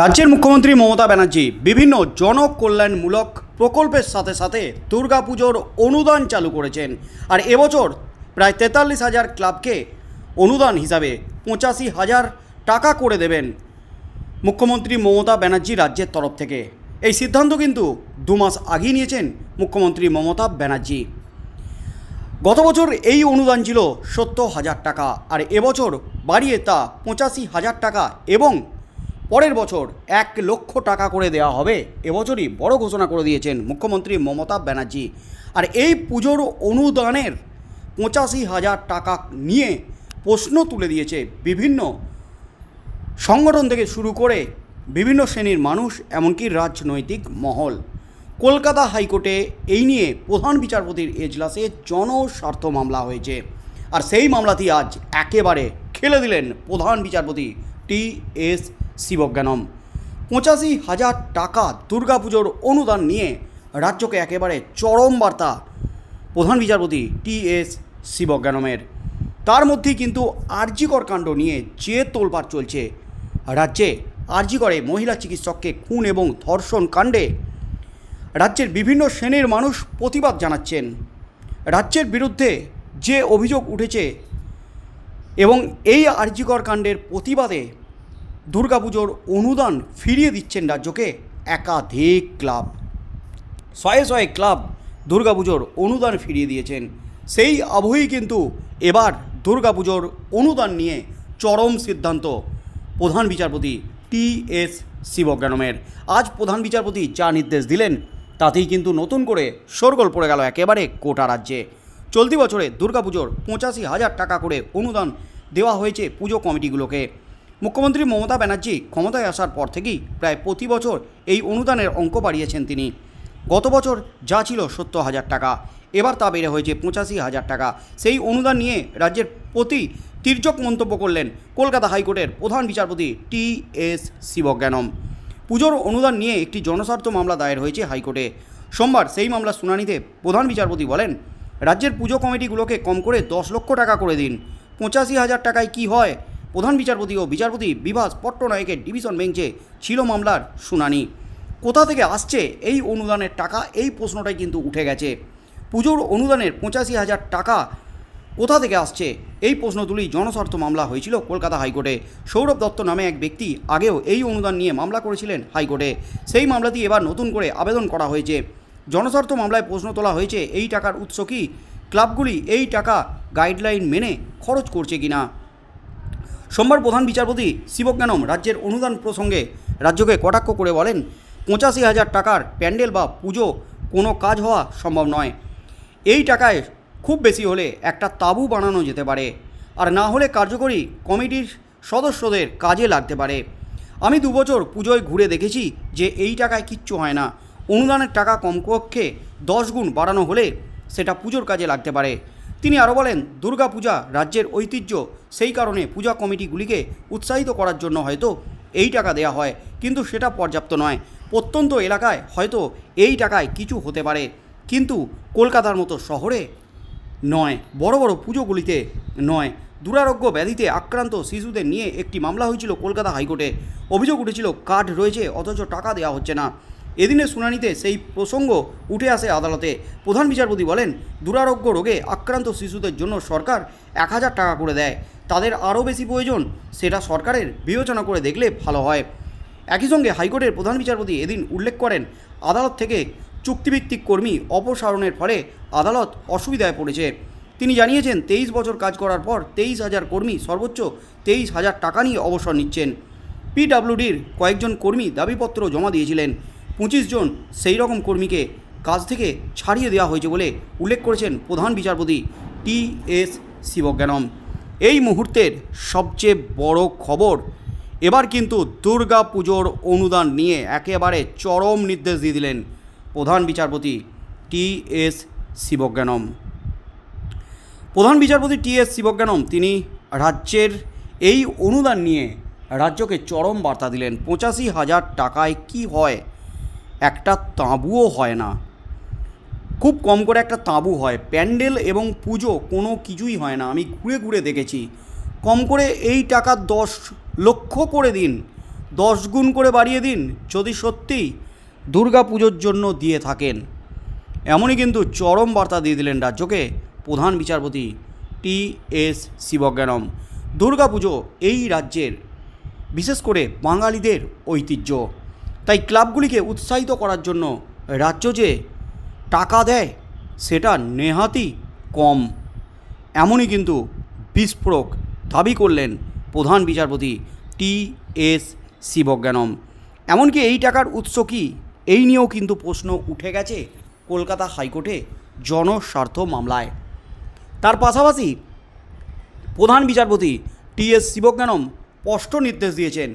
রাজ্যের মুখ্যমন্ত্রী মমতা ব্যানার্জি বিভিন্ন জনকল্যাণমূলক প্রকল্পের সাথে সাথে দুর্গাপুজোর অনুদান চালু করেছেন। আর এবছর প্রায় তেতাল্লিশ হাজার ক্লাবকে অনুদান হিসাবে পঁচাশি হাজার টাকা করে দেবেন মুখ্যমন্ত্রী মমতা ব্যানার্জি রাজ্যের তরফ থেকে। এই সিদ্ধান্ত কিন্তু দু মাস আগেই নিয়েছেন মুখ্যমন্ত্রী মমতা ব্যানার্জি। গত বছর এই অনুদান ছিল সত্তর হাজার টাকা, আর এবছর বাড়িয়ে তা পঁচাশি হাজার টাকা এবং পরের বছর এক লক্ষ টাকা করে দেওয়া হবে। এবছরই বড় ঘোষণা করে দিয়েছেন মুখ্যমন্ত্রী মমতা ব্যানার্জি। আর এই পুজোর অনুদানের পঁচাশি হাজার টাকা নিয়ে প্রশ্ন তুলে দিয়েছে বিভিন্ন সংগঠন থেকে শুরু করে বিভিন্ন শ্রেণির মানুষ, এমনকি রাজনৈতিক মহল। কলকাতা হাইকোর্টে এই নিয়ে প্রধান বিচারপতির এজলাসে জনস্বার্থ মামলা হয়েছে। আর সেই মামলাটি আজ একেবারে খেলে দিলেন প্রধান বিচারপতি টি এস শিবজ্ঞানম। পঁচাশি হাজার টাকা দুর্গাপুজোর অনুদান নিয়ে রাজ্যকে একেবারে চরম বার্তা, প্রধান বিচারপতি টি এস শিবজ্ঞানমের। তার মধ্যেই কিন্তু আরজিকর কাণ্ড নিয়ে যে তোলপাড় চলছে। রাজ্যে আরজিকরে মহিলা চিকিৎসককে খুন এবং ধর্ষণ কাণ্ডে রাজ্যের বিভিন্ন শ্রেণির মানুষ প্রতিবাদ জানাচ্ছেন। রাজ্যের বিরুদ্ধে যে অভিযোগ উঠেছে এবং এই আরজিকর কাণ্ডের প্রতিবাদে দুর্গাপুজোর অনুদান ফিরিয়ে দিচ্ছেন রাজ্যকে একাধিক ক্লাব। শয়ে শয়ে ক্লাব দুর্গাপুজোর অনুদান ফিরিয়ে দিয়েছেন। সেই আবহেই কিন্তু এবার দুর্গাপুজোর অনুদান নিয়ে চরম সিদ্ধান্ত প্রধান বিচারপতি টি এস শিবজ্ঞানমের আজ প্রধান বিচারপতি যা নির্দেশ দিলেন, তাতেই কিন্তু নতুন করে শোরগোল পড়ে গেল একেবারে কোটা রাজ্যে। চলতি বছরে দুর্গাপুজোর পঁচাশি হাজার টাকা করে অনুদান দেওয়া হয়েছে পুজো কমিটিগুলোকে। মুখ্যমন্ত্রী মমতা ব্যানার্জি ক্ষমতায় আসার পর থেকেই প্রায় প্রতি বছর এই অনুদানের অঙ্ক বাড়িয়েছেন তিনি। গত বছর যা ছিল সত্তর হাজার টাকা, এবার তা বেড়ে হয়েছে পঁচাশি হাজার টাকা। সেই অনুদান নিয়ে রাজ্যের প্রতি তির্যক মন্তব্য করলেন কলকাতা হাইকোর্টের প্রধান বিচারপতি টি এস শিবজ্ঞানম। পুজোর অনুদান নিয়ে একটি জনস্বার্থ মামলা দায়ের হয়েছে হাইকোর্টে। সোমবার সেই মামলা শুনানিতে প্রধান বিচারপতি বলেন, রাজ্যের পুজো কমিটিগুলোকে কম করে দশ লক্ষ টাকা করে দিন। পঁচাশি হাজার টাকায় কি হয়? প্রধান বিচারপতি ও বিচারপতি বিভাস পট্টনায়কের ডিভিশন বেঞ্চে ছিল মামলার শুনানি। কোথা থেকে আসছে এই অনুদানের টাকা? এই প্রশ্নটাই কিন্তু উঠে গেছে। পুজোর অনুদানের পঁচাশি হাজার টাকা কোথা থেকে আসছে? এই প্রশ্ন তুলি জনস্বার্থ মামলা হয়েছিল কলকাতা হাইকোর্টে। সৌরভ দত্ত নামে এক ব্যক্তি আগেও এই অনুদান নিয়ে মামলা করেছিলেন হাইকোর্টে। সেই মামলাটি এবার নতুন করে আবেদন করা হয়েছে। জনস্বার্থ মামলায় প্রশ্ন তোলা হয়েছে, এই টাকার উৎস কি? ক্লাবগুলি এই টাকা গাইডলাইন মেনে খরচ করছে কিনা? সোমবার প্রধান বিচারপতি শিবজ্ঞানম রাজ্যের অনুদান প্রসঙ্গে রাজ্যকে কটাক্ষ করে বলেন, পঁচাশি হাজার টাকার প্যান্ডেল বা পুজো কোনো কাজ হওয়া সম্ভব নয়। এই টাকায় খুব বেশি হলে একটা তাঁবু বানানো যেতে পারে, আর না হলে কার্যকরী কমিটির সদস্যদের কাজে লাগতে পারে। আমি দুবছর পুজোয় ঘুরে দেখেছি যে এই টাকায় কিচ্ছু হয় না। অনুদানের টাকা কমপক্ষে দশ গুণ বাড়ানো হলে সেটা পুজোর কাজে লাগতে পারে। তিনি আরও বলেন, দুর্গাপূজা রাজ্যের ঐতিহ্য, সেই কারণে পূজা কমিটিগুলিকে উৎসাহিত করার জন্য হয়তো এই টাকা দেয়া হয়, কিন্তু সেটা পর্যাপ্ত নয়। প্রত্যন্ত এলাকায় হয়তো এই টাকায় কিছু হতে পারে, কিন্তু কলকাতার মতো শহরে নয়, বড় বড় পুজোগুলিতে নয়। দুরারোগ্য ব্যাধিতে আক্রান্ত শিশুদের নিয়ে একটি মামলা হয়েছিল কলকাতা হাইকোর্টে। অভিযোগ উঠেছিল, কার্ড রয়েছে, অথচ টাকা দেওয়া হচ্ছে না। এদিনের শুনানিতে সেই প্রসঙ্গ উঠে আসে আদালতে। প্রধান বিচারপতি বলেন, দুরারোগ্য রোগে আক্রান্ত শিশুদের জন্য সরকার এক হাজার টাকা করে দেয়। তাদের আরও বেশি প্রয়োজন, সেটা সরকারের বিবেচনা করে দেখলে ভালো হয়। একই সঙ্গে হাইকোর্টের প্রধান বিচারপতি এদিন উল্লেখ করেন, আদালত থেকে চুক্তিভিত্তিক কর্মী অপসারণের ফলে আদালত অসুবিধায় পড়েছে। তিনি জানিয়েছেন, তেইশ বছর কাজ করার পর তেইশ হাজার কর্মী সর্বোচ্চ তেইশ হাজার টাকা নিয়ে অবসর নিচ্ছেন। পিডাব্লিউডির কয়েকজন কর্মী দাবিপত্র জমা দিয়েছিলেন। পঁচিশ জন সেই রকম কর্মীকে কাজ থেকে ছাড়িয়ে দেওয়া হয়েছে বলে উল্লেখ করেছেন প্রধান বিচারপতি টি এস শিবজ্ঞানম। এই মুহূর্তের সবচেয়ে বড় খবর, এবার কিন্তু দুর্গা পুজোর অনুদান নিয়ে একেবারে চরম নির্দেশ দিয়ে দিলেন প্রধান বিচারপতি টি এস শিবজ্ঞানম। প্রধান বিচারপতি টি এস শিবজ্ঞানম তিনি রাজ্যের এই অনুদান নিয়ে রাজ্যকে চরম বার্তা দিলেন। পঁচাশি হাজার টাকায় কি হয় একটা তাঁবুও হয় না। খুব কম করে একটা তাঁবু হয়। প্যান্ডেল এবং পুজো কোনো কিছুই হয় না। আমি ঘুরে ঘুরে দেখেছি। কম করে এই টাকা দশ লক্ষ করে দিন। দশ গুণ করে বাড়িয়ে দিন। যদি সত্যি দুর্গা পুজোর জন্য দিয়ে থাকেন। এমনই কিন্তু চরম বার্তা দিয়ে দিলেন রাজ্যকে প্রধান বিচারপতি টি এস শিবজ্ঞানম। দুর্গাপুজো এই রাজ্যের, বিশেষ করে বাঙালিদের ঐতিহ্য। তাই ক্লাবগুলিকে উৎসাহিত করার জন্য রাজ্য যে টাকা দেয়, সেটা নেহাতি কম। এমনই কিন্তু বিস্ফোরক দাবি করলেন প্রধান বিচারপতি টি এস শিবজ্ঞানম। এমনকি এই টাকার উৎস কি? এই নিয়েও কিন্তু প্রশ্ন উঠে গেছে কলকাতা হাইকোর্টে জনস্বার্থ মামলায়। তার পাশাপাশি প্রধান বিচারপতি টি এস শিবজ্ঞানম স্পষ্ট নির্দেশ দিয়েছেন,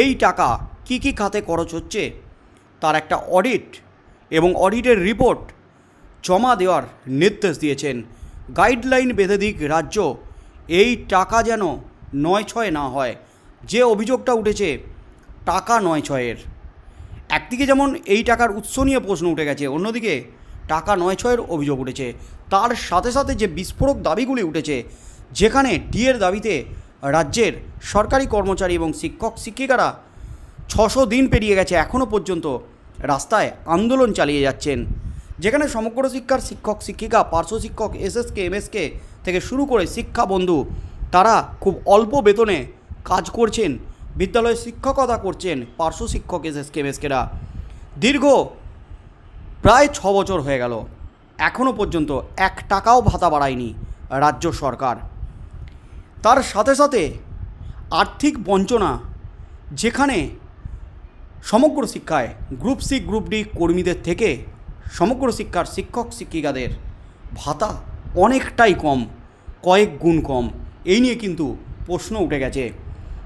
এই টাকা কি কি খাতে খরচ হচ্ছে, তার একটা অডিট এবং অডিটের রিপোর্ট জমা দেওয়ার নির্দেশ দিয়েছেন। গাইডলাইন বেঁধে দিক রাজ্য, এই টাকা যেন নয় ছয় না হয়। যে অভিযোগটা উঠেছে, টাকা নয় ছয়ের একদিকে যেমন এই টাকার উৎস নিয়ে প্রশ্ন উঠে গেছে, অন্যদিকে টাকা নয় ছয়ের অভিযোগ উঠেছে। তার সাথে সাথে যে বিস্ফোরক দাবিগুলি উঠেছে, যেখানে ডিএর দাবিতে রাজ্যের সরকারি কর্মচারী এবং শিক্ষক শিক্ষিকারা ছশো দিন পেরিয়ে গেছে এখনও পর্যন্ত রাস্তায় আন্দোলন চালিয়ে যাচ্ছেন। যেখানে সমগ্র শিক্ষার শিক্ষক, শিক্ষিকা, পার্শ্ব শিক্ষক এসএসকে এমএসকে থেকে শুরু করে শিক্ষা বন্ধু, তারা খুব অল্প বেতনে কাজ করছেন, বিদ্যালয়ে শিক্ষকতা করছেন পার্শ্ব শিক্ষক এসএসকে এমএসকেরা দীর্ঘ প্রায় ছ বছর হয়ে গেল। এখনও পর্যন্ত এক টাকাও ভাতা বাড়ায়নি রাজ্য সরকার। তার সাথে সাথে আর্থিক বঞ্চনা, যেখানে সমগ্র শিক্ষায় গ্রুপ সি, গ্রুপ ডি কর্মীদের থেকে সমগ্র শিক্ষার শিক্ষক, শিক্ষিকাদের ভাতা অনেকটাই কম, কয়েক গুণ কম। এই নিয়ে কিন্তু প্রশ্ন উঠে গেছে।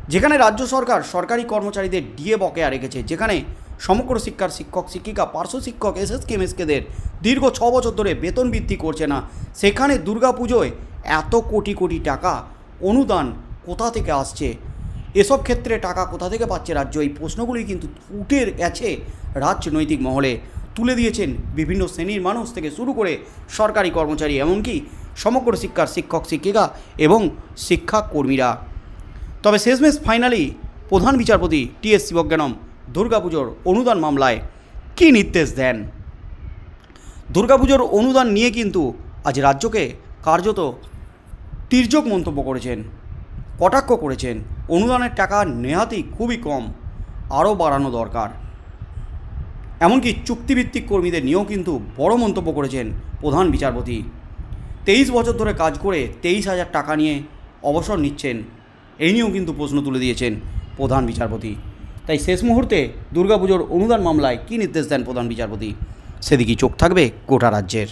যেখানে রাজ্য সরকার সরকারি কর্মচারীদের ডিএ বকেয়া রেখেছে, যেখানে সমগ্র শিক্ষার শিক্ষক, শিক্ষিকা, পার্শ্ব শিক্ষক এস এসএসকে এমএসকেদের দীর্ঘ ছ বছর ধরে বেতন বৃদ্ধি করছে না, সেখানে দুর্গাপুজোয় এত কোটি কোটি টাকা অনুদান কোথা থেকে আসছে? এসব ক্ষেত্রে টাকা কোথা থেকে পাচ্ছে রাজ্য? এই প্রশ্নগুলি কিন্তু উঠে গেছে রাজনৈতিক মহলে। তুলে দিয়েছেন বিভিন্ন শ্রেণির মানুষ থেকে শুরু করে সরকারি কর্মচারী, এমনকি সমগ্র শিক্ষার শিক্ষক, শিক্ষিকা এবং শিক্ষাকর্মীরা। তবে শেষমেশ ফাইনালি প্রধান বিচারপতি টি এস শিবজ্ঞানম দুর্গাপুজোর অনুদান মামলায় কী নির্দেশ দেন? দুর্গাপুজোর অনুদান নিয়ে কিন্তু আজ রাজ্যকে কার্যত তির্যক মন্তব্য করেছেন, কটাক্ষ করেছেন অনুদানের টাকা নেহাতি খুবই কম, আরও বাড়ানো দরকার। এমনকি চুক্তিভিত্তিক কর্মীদের নিয়েও কিন্তু বড় মন্তব্য করেছেন প্রধান বিচারপতি। তেইশ বছর ধরে কাজ করে তেইশ হাজার টাকা নিয়ে অবসর নিচ্ছেন, এই নিয়েও কিন্তু প্রশ্ন তুলে দিয়েছেন প্রধান বিচারপতি। তাই শেষ মুহূর্তে দুর্গাপুজোর অনুদান মামলায় কী নির্দেশ দেন প্রধান বিচারপতি? সেদিকেই চোখ থাকবে গোটা রাজ্যের।